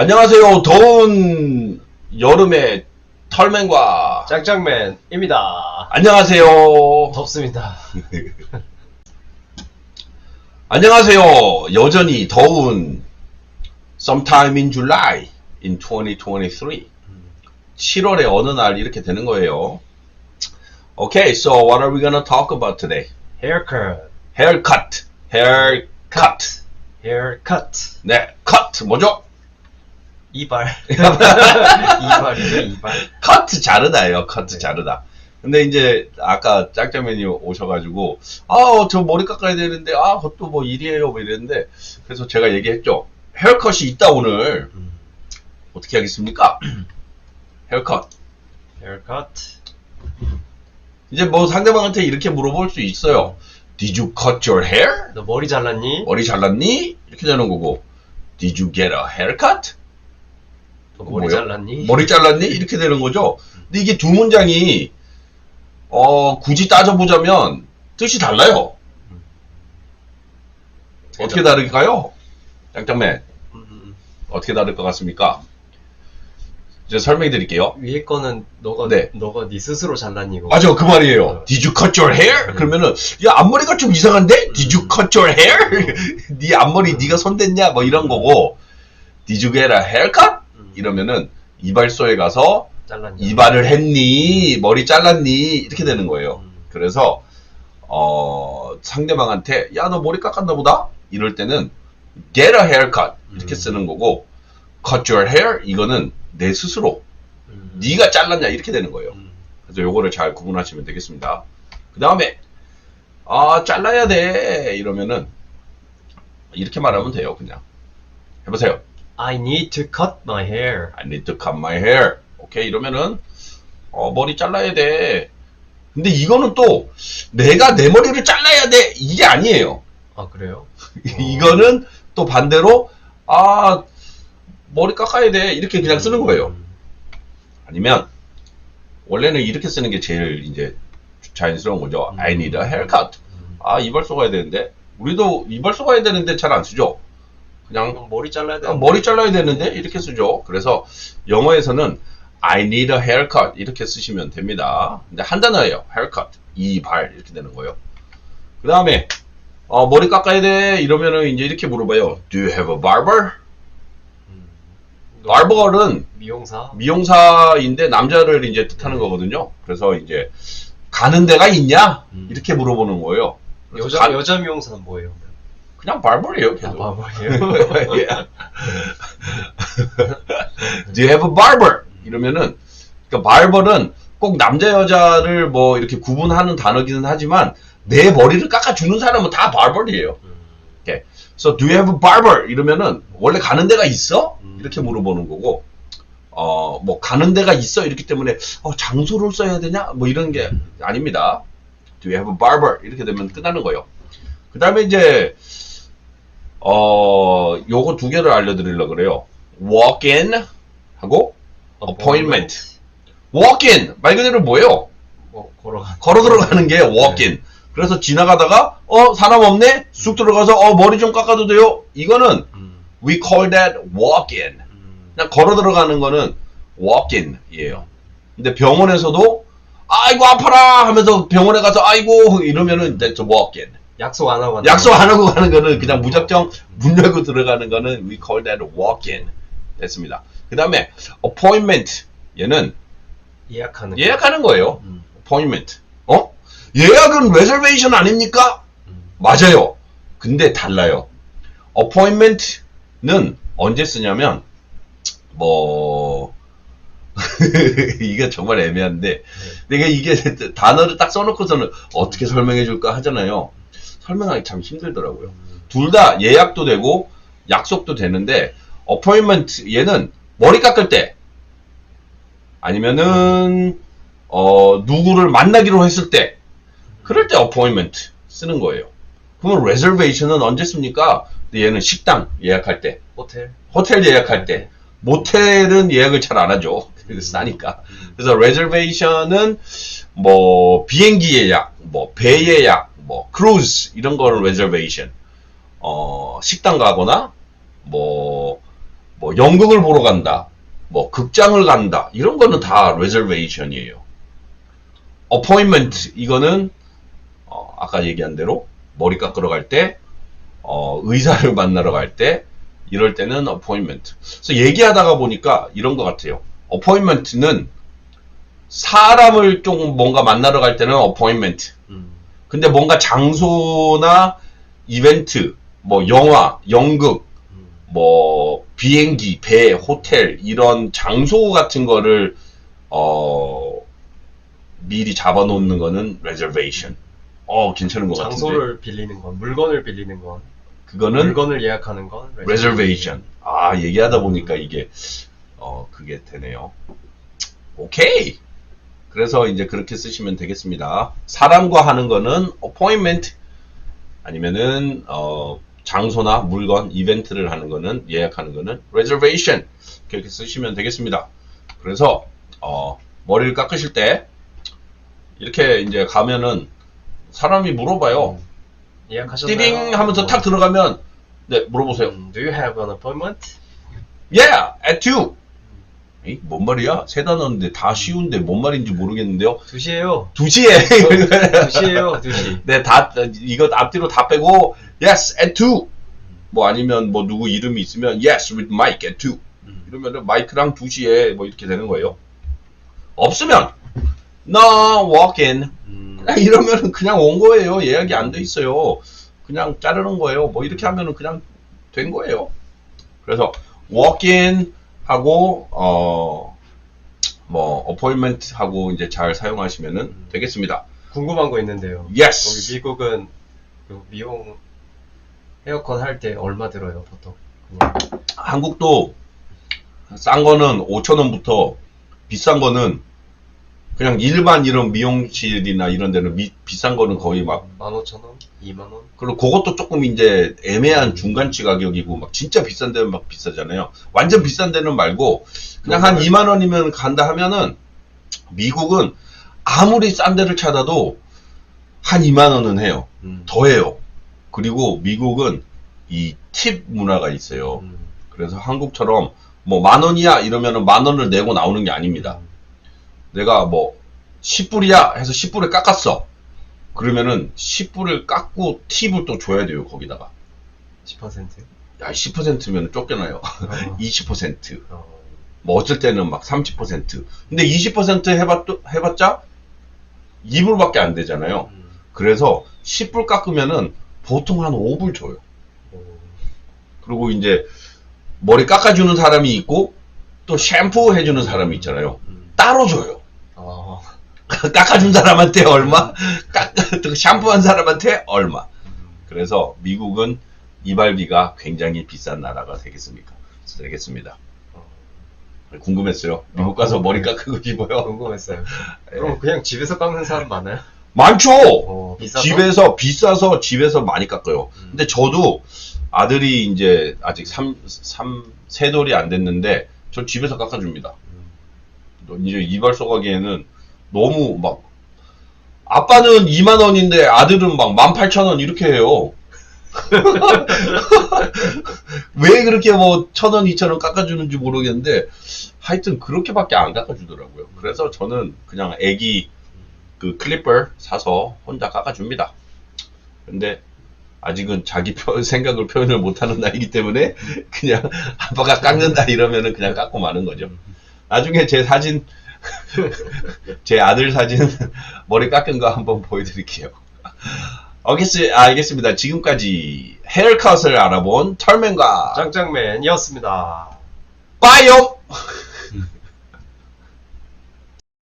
안녕하세요. 더운 여름의 털맨과 짱짱맨입니다. 안녕하세요. 덥습니다. 안녕하세요. 여전히 더운 sometime in July in 2023. 7월의 어느 날 이렇게 되는 거예요. Okay, so what are we gonna talk about today? Haircut, Haircut. Haircut. haircut. 네, cut 뭐죠? 이발. 이발이죠, 이발. 커트 자르다예요. 커트 네. 자르다. 근데 이제 아까 짱짱맨이 오셔가지고 아저 머리 깎아야 되는데 아 그것도 뭐 일이에요 뭐 이랬는데 그래서 제가 얘기했죠. 헤어컷이 있다 오늘 음, 어떻게 하겠습니까? 헤어컷. haircut. 이제 뭐 상대방한테 이렇게 물어볼 수 있어요. Did you cut your hair? 너 머리 잘랐니? 머리 잘랐니? 이렇게 되는 거고 Did you get a haircut? 너 머리 뭐요? 잘랐니? 머리 잘랐니? 이렇게 되는 거죠. 근데 이게 두 문장이 어 굳이 따져보자면 뜻이 달라요. 어떻게 다를까요? 짱짱맨 음, 어떻게 다를 것 같습니까? 이제 설명해 드릴게요. 위에 거는 너가 네. 너가 네 스스로 잘랐니. 맞아 그 말이에요. Did you cut your hair? 그러면은 야 앞머리가 좀 이상한데? Did you cut your hair? 네 앞머리 네가 손댔냐? 뭐 이런 거고 Did you get a haircut? 음, 이러면은 이발소에 가서 잘랐니? 이발을 했니? 머리 잘랐니? 이렇게 되는 거예요. 음, 그래서 어, 상대방한테 야 너 머리 깎았나 보다 이럴 때는 get a haircut 이렇게 음. 쓰는 거고 cut your hair 이거는 내 스스로 음, 네가 잘랐냐 이렇게 되는 거예요. 음, 그래서 요거를 잘 구분하시면 되겠습니다. 그 다음에 아 잘라야 돼 이러면은 이렇게 말하면 돼요 그냥 해보세요. I need to cut my hair. I need to cut my hair. 오케이 이러면은 어, 머리 잘라야 돼. 근데 이거는 또 내가 내 머리를 잘라야 돼 이게 아니에요. 아 그래요? 이거는 또 반대로 아 머리 깎아야 돼 이렇게 그냥 쓰는 거예요. 음, 아니면 원래는 이렇게 쓰는 게 제일 이제 자연스러운 거죠. 음. I need a haircut. 음. 아 이발소 가야 되는데 우리도 이발소 가야 되는데 잘 안 쓰죠. 그냥 그냥 머리 잘라야 돼. 아, 머리 잘라야 되는데 이렇게 쓰죠. 그래서 영어에서는 I need a haircut 이렇게 쓰시면 됩니다. 근데 한 단어예요. haircut 이발 이렇게 되는 거예요. 그 다음에 어, 머리 깎아야 돼 이러면은 이제 이렇게 물어봐요. Do you have a barber? 음. barber은 미용사. 미용사인데 남자를 이제 뜻하는 거거든요. 그래서 이제 가는 데가 있냐 음. 이렇게 물어보는 거예요. 여자 가- 여자 미용사는 뭐예요? 그냥 barber이에요. 아, 계속. 바보예요. 예. Do you have a barber? 이러면은 그러니까 barber은 꼭 남자 여자를 뭐 이렇게 구분하는 단어기는 하지만 내 머리를 깎아주는 사람은 다 barber이에요. 음, So do you have a barber? 이러면은 원래 가는 데가 있어? 음. 이렇게 물어보는 거고 어 뭐 가는 데가 있어 이렇기 때문에 어, 장소를 써야 되냐? 뭐 이런 게 아닙니다. Do you have a barber? 이렇게 되면 끝나는 거예요. 그 다음에 이제 어 요거 두 개를 알려드리려고 그래요. walk in 하고 appointment. walk in 말 그대로 뭐예요? 뭐 걸어가. 걸어 들어가는 게 walk in. 그래서 지나가다가 어 사람 없네 쑥 들어가서 어 머리 좀 깎아도 돼요. 이거는 음, we call that walk in. 음, 그냥 걸어 들어가는 거는 walk in이에요. 근데 병원에서도 아이고 아파라 하면서 병원에 가서 아이고 이러면은 that's walk in. 약속 안 하고. 약속 안 하고 가는 거는 그냥 무작정 문 열고 들어가는 거는 we call that walk in. 됐습니다. 그 다음에 appointment 얘는 예약하는. 거. 예약하는 거예요. 음, appointment. 어? 예약은 reservation 아닙니까? 음, 맞아요. 근데 달라요. appointment는 언제 쓰냐면 뭐 이게 정말 애매한데 내가 이게 단어를 딱 써놓고서는 어떻게 설명해 줄까 하잖아요. 설명하기 참 힘들더라고요. 음, 둘다 예약도 되고 약속도 되는데 appointment 얘는 머리 깎을 때 아니면은 어 누구를 만나기로 했을 때 그럴 때 appointment 쓰는 거예요. 그러면 reservation은 언제 씁니까? 얘는 식당 예약할 때, 호텔. 호텔 예약할 때, 모텔은 예약을 잘 안 하죠. 그래서 싸니까. 음, 그래서 reservation은 뭐 비행기 예약, 뭐 배 예약, 뭐 크루즈 이런 거는 reservation. 어 식당 가거나 뭐뭐 뭐 연극을 보러 간다, 뭐 극장을 간다 이런 거는 다 reservation이에요. appointment 이거는 어, 아까 얘기한 대로 머리 깎으러 갈 때, 어, 의사를 만나러 갈 때, 이럴 때는 appointment. 그래서 얘기하다가 보니까 이런 것 같아요. appointment는 사람을 좀 뭔가 만나러 갈 때는 appointment. 음. 근데 뭔가 장소나 이벤트, 뭐 영화, 연극, 음. 뭐 비행기, 배, 호텔 이런 장소 같은 거를 어 미리 잡아놓는 거는 reservation. 어 괜찮은 것 같은데. 장소를 빌리는 건, 물건을 빌리는 건, 그거는 물건을 예약하는 건 reservation. 아 얘기하다 보니까 이게 어 그게 되네요. 오케이. 그래서 이제 그렇게 쓰시면 되겠습니다. 사람과 하는 거는 appointment 아니면은 어 장소나 물건 이벤트를 하는 거는 예약하는 거는 reservation 그렇게 쓰시면 되겠습니다. 그래서 어 머리를 깎으실 때 이렇게 이제 가면은 사람이 물어봐요. 예약하셨나요? 띠링 하면서 탁 들어가면 네 물어보세요. 음, Do you have an appointment? Yeah, at two. 이, 뭔 말이야? 세 단어인데 다 쉬운데 뭔 말인지 모르겠는데요. 2시에요. 2시에. 2시에요, 2시. 네, 다, 이거 앞뒤로 다 빼고, yes, at two. 뭐 아니면 뭐 누구 이름이 있으면, yes, with Mike at two. 음. 이러면은 마이크랑 2시에 뭐 이렇게 되는 거예요. 없으면, no, walk in. 음. 이러면은 그냥 온 거예요. 예약이 안 돼 있어요. 그냥 자르는 거예요. 뭐 이렇게 하면은 그냥 된 거예요. 그래서 walk in 하고 어뭐 appointment 하고 이제 잘 사용하시면은 되겠습니다. 궁금한 거 있는데요. Yes. 거기 미국은 그 미용 헤어컷 할때 얼마 들어요, 보통? 그냥 한국도 싼 거는 5천 원부터 비싼 거는 그냥 일반 이런 미용실이나 이런 데는 미- 비싼 거는 거의 막 15,000원? 2만원? 그리고 그것도 조금 이제 애매한 중간치 가격이고 막 진짜 비싼 데는 막 비싸잖아요. 완전 비싼 데는 말고 그냥 한 2만 원이면 간다 하면은 미국은 아무리 싼 데를 찾아도 한 2만 원은 해요. 음. 더 해요. 그리고 미국은 이 팁 문화가 있어요. 음. 그래서 한국처럼 뭐 만 원이야 이러면은 만 원을 내고 나오는 게 아닙니다. 내가 뭐 10불이야 해서 10불에 깎았어. 그러면은 10불을 깎고 팁을 또 줘야 돼요, 거기다가. 10%? 야, 10%면 쫓겨나요. 어. 20%. 어. 뭐 어쩔 때는 막 30%. 근데 20% 해봤, 해봤자 2불밖에 안 되잖아요. 음. 그래서 10불 깎으면은 보통 한 5불 줘요. 오. 그리고 이제 머리 깎아주는 사람이 있고 또 샴푸 해주는 사람이 있잖아요. 음. 따로 줘요. 어. 깎아준 사람한테 얼마, 깎, 샴푸한 사람한테 얼마. 그래서 미국은 이발비가 굉장히 비싼 나라가 되겠습니까? 되겠습니다. 어. 궁금했어요. 미국 가서 어, 머리 네. 깎고 싶어요. 궁금했어요. 예. 그럼 그냥 집에서 깎는 사람 많아요? 많죠. 어, 비싸서? 집에서 비싸서 집에서 많이 깎아요. 음. 근데 저도 아들이 이제 아직 3, 삼세 돌이 안 됐는데 저 집에서 깎아줍니다. 음. 이제 이발소 가기에는 너무 막 아빠는 2만 원인데 아들은 막 18,000원 이렇게 해요. 왜 그렇게 뭐 1,000원, 2,000원 깎아주는지 모르겠는데 하여튼 그렇게밖에 안 깎아주더라고요. 그래서 저는 그냥 애기 그 클리퍼 사서 혼자 깎아줍니다. 근데 아직은 자기 표- 생각을 표현을 못하는 나이기 때문에 그냥 아빠가 깎는다 이러면은 그냥 깎고 마는 거죠. 나중에 제 사진 제 아들 사진 머리 깎은 거 한번 보여드릴게요. 알겠, 알겠습니다. 지금까지 헤어컷을 알아본 털맨과 짱짱맨이었습니다. 빠이요!